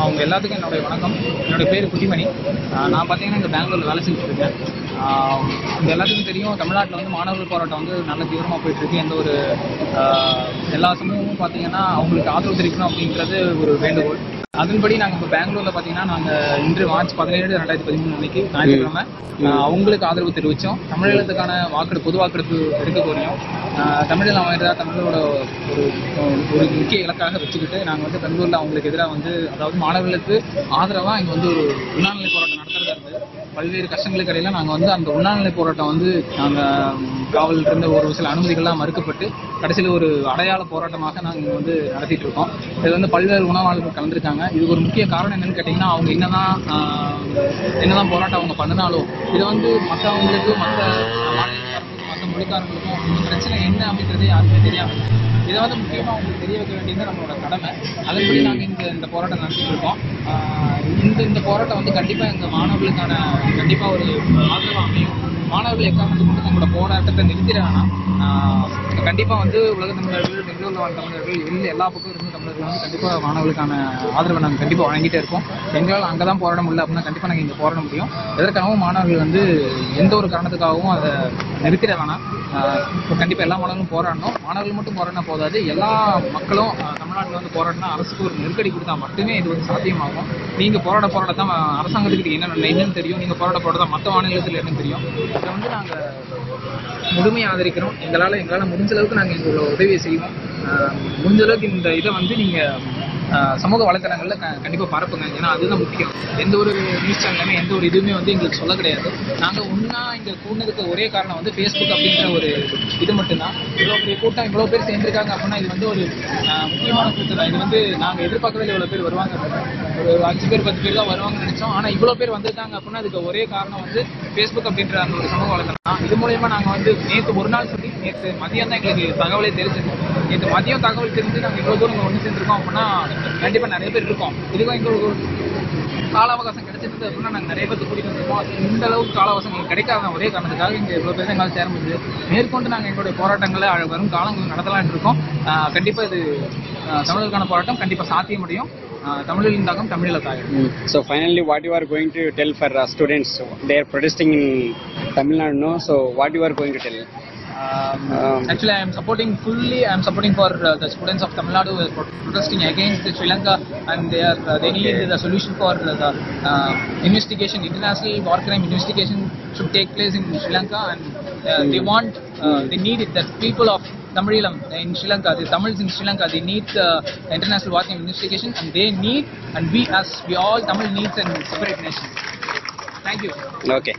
அவங்க எல்லாத்துக்கும் என்னுடைய வணக்கம். என்னுடைய பேர் குட்டிமணி நான் பார்த்தீங்கன்னா இங்கே பெங்களூரில் வேலை செஞ்சுட்டு இருக்கேன். ஆஹ் எல்லாத்துக்கும் தெரியும் தமிழ்நாட்டில் வந்து மாணவர்கள் போராட்டம் வந்து நல்ல தீவிரமாக போயிட்டு இருக்கு. எந்த ஒரு எல்லா சமூகமும் பார்த்தீங்கன்னா அவங்களுக்கு ஆதரவு தெரிவிக்கணும் அப்படின்றது ஒரு வேண்டுகோள். அதன்படி நாங்கள் இப்போ பெங்களூரில் பார்த்தீங்கன்னா நாங்கள் இன்று மார்ச் பதினேழு ரெண்டாயிரத்தி பதிமூணு அன்னைக்கு ஞாயிற்றுக்கிழமை அவங்களுக்கு ஆதரவு தெரிவித்தோம் தமிழகத்துக்கான வாக்கெடுப்பு பொது வாக்கெடுப்பு எடுக்க கோரியும் தமிழில் அமைகிறதா தமிழோட ஒரு ஒரு முக்கிய இலக்காக வச்சுக்கிட்டு நாங்கள் வந்து பெங்களூரில் அவங்களுக்கு எதிராக வந்து அதாவது மாணவர்களுக்கு ஆதரவாக இங்கே வந்து ஒரு உண்ணாநிலை போராட்டம் நடத்துறதா. இருந்தது பல்வேறு கஷ்டங்களுக்கு இடையில நாங்கள் வந்து அந்த உண்ணாநிலை போராட்டம் வந்து நாங்கள் காவல் இருந்த ஒரு சில அனுமதிகள்லாம் மறுக்கப்பட்டு கடைசியில் ஒரு அடையாள போராட்டமாக நாங்கள் வந்து நடத்திட்டு இருக்கோம். இது வந்து பல்வேறு உணவாளர்கள் கலந்துருக்காங்க. இதுக்கு ஒரு முக்கிய காரணம் என்னன்னு கேட்டிங்கன்னா அவங்க என்னதான் என்னதான் போராட்டம் அவங்க பண்ணினாலும் இதை வந்து மற்றவங்களுக்கு மற்ற மாநிலக்காரங்களுக்கும் மற்ற மொழிக்காரங்களுக்கும் இந்த பிரச்சனை என்ன அப்படின்றது யாருக்குமே தெரியாது. இதை வந்து முக்கியமாக அவங்களுக்கு தெரிய வைக்க வேண்டியது நம்மளோட கடமை. அதன்படி நாங்கள் இந்த இந்த போராட்டம் நடத்திட்டு இருக்கோம். இந்த இந்த போராட்டம் வந்து கண்டிப்பாக எங்கள் மாணவர்களுக்கான கண்டிப்பாக ஒரு ஆதரவு அமையும். மாணவர்கள் எக்காரணத்தை கொண்டு தங்களோட போராட்டத்தை நிறுத்திடுறாங்கன்னா வேணாம் கண்டிப்பாக வந்து உலக தமிழர்கள் உலகத்தில் வாழ் தமிழர்கள் எல்லா எல்லா பக்கம் இருந்த தமிழர்கள் வந்து கண்டிப்பாக மாணவர்களுக்கான ஆதரவை நாங்கள் கண்டிப்பாக வழங்கிட்டே இருக்கோம். எங்களால் அங்கே தான் போராட முடியல அப்படின்னா கண்டிப்பாக நாங்கள் இங்கே போராட முடியும். எதற்காகவும் மாணவர்கள் வந்து எந்த ஒரு காரணத்துக்காகவும் அதை நிறுத்திட வேணாம். இப்போ கண்டிப்பாக எல்லா மாணவர்களும் போராடணும். மாணவர்கள் மட்டும் போராடினா போதாது. எல்லா மக்களும் தமிழ்நாட்டில் வந்து போராடினா அரசுக்கு ஒரு நெருக்கடி கொடுத்தா மட்டுமே இது வந்து சாத்தியமாகும். நீங்கள் போராட போராட தான் அரசாங்கத்துக்கு என்னென்ன என்னன்னு தெரியும். நீங்கள் போராட போராட தான் மற்ற மாநிலத்தில் என்னன்னு தெரியும். இதை வந்து நாங்கள் முழுமையாக ஆதரிக்கிறோம். எங்களால் எங்களால் முடிஞ்ச அளவுக்கு நாங்கள் எங்களோட உதவியை செய்வோம். முடிஞ்ச அளவுக்கு இந்த இதை வந்து நீங்கள் சமூக வலைத்தளங்களில் க கண்டிப்பாக பரப்புங்க. ஏன்னா அதுதான் முக்கியம். எந்த ஒரு நியூஸ் சேனலுமே எந்த ஒரு இதுவுமே வந்து எங்களுக்கு சொல்ல கிடையாது. நாங்கள் ஒன்றா இங்கே கூடினதுக்கு ஒரே காரணம் வந்து ஃபேஸ்புக் அப்படின்ற ஒரு இது மட்டும்தான். இவ்வளோ பெரிய கூட்டம் இவ்வளோ பேர் சேர்ந்துருக்காங்க அப்படின்னா இது வந்து ஒரு முக்கியமான கூட்டம் தான். இது வந்து நாங்கள் எதிர்பார்க்கவே இவ்வளோ பேர் வருவாங்க. ஒரு அஞ்சு பேர் பத்து பேர் தான் வருவாங்கன்னு நினச்சோம். ஆனால் இவ்வளோ பேர் வந்திருக்காங்க அப்படின்னா அதுக்கு ஒரே காரணம் வந்து ஃபேஸ்புக் அப்படின்ற அந்த ஒரு சமூக வலைத்தளம் தான். இது மூலயமா நாங்கள் வந்து நேற்று ஒரு நாள் சொல்லி நேற்று மதியம் தான் எங்களுக்கு தகவலே தெரிஞ்சது நேற்று மதியம் தகவல் தெரிஞ்சு நாங்கள் இவ்வளோ தூரம் ஒன்று சேர்ந்துருக்கோம் அப்படின்னா கண்டிப்பாக நிறைய பேர் இருக்கோம் இதுக்கும் எங்களுக்கு கால அவகாசம் கிடைச்சிருந்தது அப்படின்னா நாங்கள் நிறைய பேர் கூட்டிகிட்டு வந்திருக்கோம் இந்த அளவுக்கு கால அவகாசம் எங்களுக்கு கிடைக்காத ஒரே காரணத்துக்காக இங்கே இவ்வளோ பேர் எங்களால் சேர முடியுது மேற்கொண்டு நாங்கள் எங்களுடைய போராட்டங்களை வரும் காலங்கள் நடத்தலான் இருக்கோம். கண்டிப்பாக இது தமிழர்களுக்கான போராட்டம் கண்டிப்பாக சாத்திய முடியும் So finally, what you are going to tell for uh, students? They are protesting in Tamil Nadu, no? So what you are going to tell? Um, um, actually, I am supporting fully. I am supporting for uh, the students of Tamil Nadu who uh, are protesting against Sri Lanka, and they are uh, they okay. need the solution for uh, the uh, investigation. International war crime investigation should take place in Sri Lanka, and mm. they hmm. want mm. they need it. The people of Tamilam in Sri Lanka, the Tamils in Sri Lanka, they need uh, international war crime investigation, and they need, and we as we all Tamil needs a separate nation. Thank you. Okay.